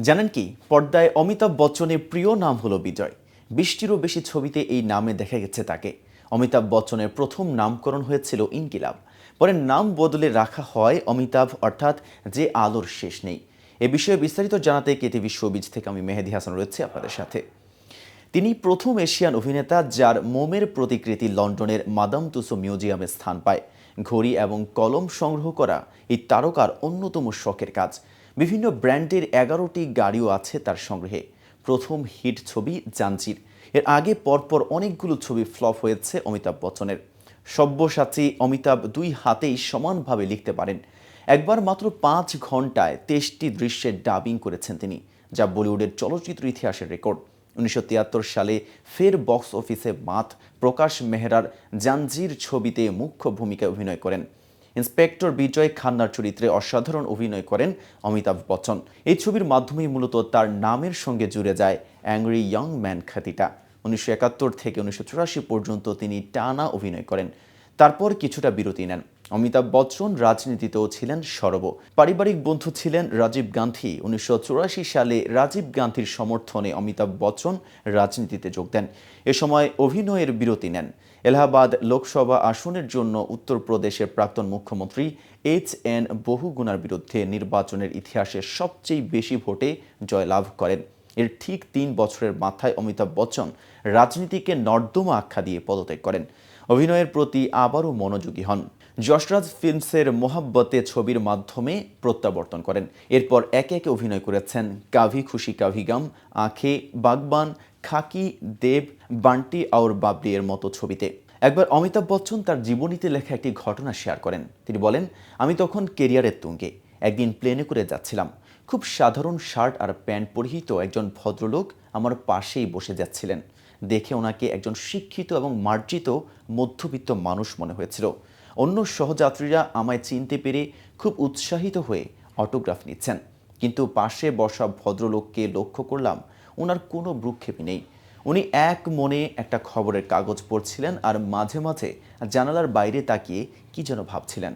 জানেন কি? পর্দায় অমিতাভ বচ্চনের প্রিয় নাম হলো বিজয়। বৃষ্টিরও বেশি ছবিতে এই নামে দেখা গেছে তাকে। অমিতাভ বচ্চনের প্রথম নামকরণ হয়েছিল ইনকিলাব। পরে নাম বদলে রাখা হয় অমিতাভ, অর্থাৎ যে আলোর শেষ নেই। এ বিষয়ে বিস্তারিত জানাতে কেটিভি শোবিজ থেকে আমি মেহেদি হাসান রয়েছে আপনাদের সাথে। তিনি প্রথম এশিয়ান অভিনেতা যার মোমের প্রতিকৃতি লন্ডনের মাদাম তুসো মিউজিয়ামে স্থান পায়। ঘড়ি এবং কলম সংগ্রহ করা এই তারকার অন্যতম শখের কাজ। বিভিন্ন ব্র্যান্ডের এগারোটি গাড়িও আছে তার সংগ্রহে। প্রথম হিট ছবি জাঞ্জির। এর আগে পরপর অনেকগুলো ছবি ফ্লপ হয়েছে অমিতাভ বচ্চনের। সব্যসাচী অমিতাভ দুই হাতেই সমানভাবে লিখতে পারেন। একবার মাত্র পাঁচ ঘন্টায় তেইশটি দৃশ্যের ডাবিং করেছেন তিনি, যা বলিউডের চলচ্চিত্র ইতিহাসের রেকর্ড। উনিশশো তিয়াত্তর সালে ফের বক্স অফিসে মাত প্রকাশ মেহরার জাঞ্জির ছবিতে মুখ্য ভূমিকায় অভিনয় করেন। ইন্সপেক্টর বিজয় খান্নার চরিত্রে অসাধারণ অভিনয় করেন অমিতাভ বচ্চন। এই ছবির মাধ্যমেই মূলত তার নামের সঙ্গে জুড়ে যায় অ্যাংরি ইয়ং ম্যান খ্যাতিটা উনিশশো একাত্তর থেকে উনিশশো চুরাশি পর্যন্ত তিনি টানা অভিনয় করেন। তারপর কিছুটা বিরতি নেন। অমিতাভ বচ্চন রাজনীতিতেও ছিলেন সরব। পারিবারিক বন্ধু ছিলেন রাজীব গান্ধী। উনিশশো চুরাশি সালে রাজীব গান্ধীর সমর্থনে অমিতাভ বচ্চন রাজনীতিতে যোগ দেন। এ সময় অভিনয়ের বিরতি নেন। এলাহাবাদ লোকসভা আসনের জন্য উত্তরপ্রদেশের প্রাক্তন মুখ্যমন্ত্রী এইচ এন বহুগুণার বিরুদ্ধে নির্বাচনের ইতিহাসে সবচেয়ে বেশি ভোটে জয়লাভ করেন। এর ঠিক তিন বছরের মাথায় অমিতাভ বচ্চন রাজনীতিকে নর্দমা আখ্যা দিয়ে পদত্যাগ করেন। অভিনয়ের প্রতি আবারও মনোযোগী হন। যশরাজ ফিল্মসের মোহাব্বতে ছবির মাধ্যমে প্রত্যাবর্তন করেন। এরপর একে একে অভিনয় করেছেন কাভি খুশি কাভি গাম, আঁখে বাগবান, খাকি, দেব, বান্টি আউর বাবলি এর মতো ছবিতে। একবার অমিতাভ বচ্চন তার জীবনীতে লেখা একটি ঘটনা শেয়ার করেন। তিনি বলেন, আমি তখন কেরিয়ারের তুঙ্গে। একদিন প্লেনে করে যাচ্ছিলাম। খুব সাধারণ শার্ট আর প্যান্ট পরিহিত একজন ভদ্রলোক আমার পাশেই বসে যাচ্ছিলেন। দেখে ওনাকে একজন শিক্ষিত এবং মার্জিত মধ্যবিত্ত মানুষ মনে হয়েছিল। অন্য সহযাত্রীরা আমায় চিনতে পেরে খুব উৎসাহিত হয়ে অটোগ্রাফ নিচ্ছেন। কিন্তু পাশে বসা ভদ্রলোককে লক্ষ্য করলাম ওনার কোনো ভ্রুক্ষেপই নেই। উনি এক মনে একটা খবরের কাগজ পড়ছিলেন আর মাঝে মাঝে জানালার বাইরে তাকিয়ে কি যেন ভাবছিলেন।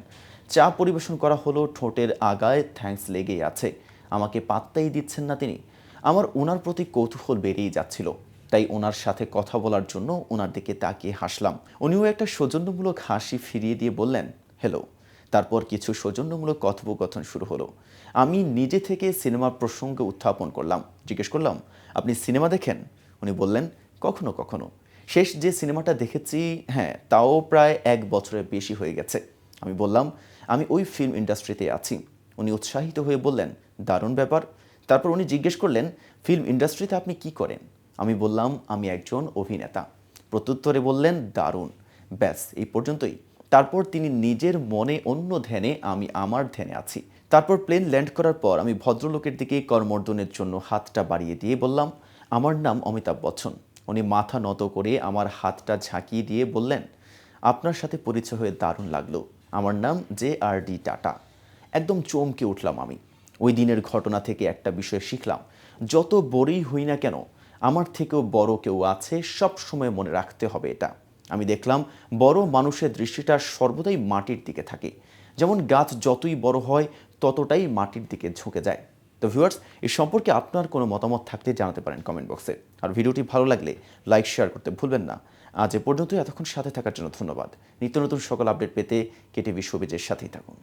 চা পরিবেশন করা হলো, ঠোঁটের আগায় থ্যাঙ্কস লেগেই আছে। আমাকে পাত্তাই দিচ্ছেন না তিনি। আমার ওনার প্রতি কৌতূহল বেড়েই যাচ্ছিল। তাই ওনার সাথে কথা বলার জন্য ওনার দিকে তাকিয়ে হাসলাম। উনিও একটা সৌজন্যমূলক হাসি ফিরিয়ে দিয়ে বললেন হ্যালো তারপর কিছু সৌজন্যমূলক কথোপকথন শুরু হলো। আমি নিজে থেকে সিনেমার প্রসঙ্গে উত্থাপন করলাম। জিজ্ঞেস করলাম, আপনি সিনেমা দেখেন? উনি বললেন, কখনো কখনো। শেষ যে সিনেমাটা দেখেছি হ্যাঁ তাও প্রায় এক বছরের বেশি হয়ে গেছে। আমি বললাম, আমি ওই ফিল্ম ইন্ডাস্ট্রিতে আছি। উনি উৎসাহিত হয়ে বললেন, দারুণ ব্যাপার। তারপর উনি জিজ্ঞেস করলেন ফিল্ম ইন্ডাস্ট্রিতে আপনি কি করেন? আমি বললাম, আমি একজন অভিনেতা। প্রত্যুত্তরে বললেন, দারুণ। ব্যাস, এই পর্যন্তই। তারপর তিনি নিজের মনে অন্য ধ্যানে, আমি আমার ধ্যানে আছি। তারপর প্লেন ল্যান্ড করার পর আমি ভদ্রলোকের দিকে করমর্দনের জন্য হাতটা বাড়িয়ে দিয়ে বললাম, আমার নাম অমিতাভ বচ্চন। উনি মাথা নত করে আমার হাতটা ঝাঁকিয়ে দিয়ে বললেন, আপনার সাথে পরিচয় হয়ে দারুণ লাগল। আমার নাম জে আর ডি টাটা। একদম চমকে উঠলাম আমি। ওই দিনের ঘটনা থেকে একটা বিষয় শিখলাম, যত বড়ই হই না কেন আমার থেকেও বড় কেউ আছে, সব সময় মনে রাখতে হবে এটা। আমি দেখলাম, বড় মানুষের দৃষ্টিটা সর্বদাই মাটির দিকে থাকে। যেমন গাছ যতই বড় হয়, ততটাই মাটির দিকে ঝুঁকে যায়। তো ভিউয়ার্স এই সম্পর্কে আপনার কোনো মতামত থাকলে জানাতে পারেন কমেন্ট বক্সে আর ভিডিওটি ভালো লাগলে লাইক শেয়ার করতে ভুলবেন না। আজ এ পর্যন্ত এতক্ষণ সাথে থাকার জন্য ধন্যবাদ। নিত্য নতুন সকল আপডেট পেতে কেটিভি সবিজের সাথেই থাকুন।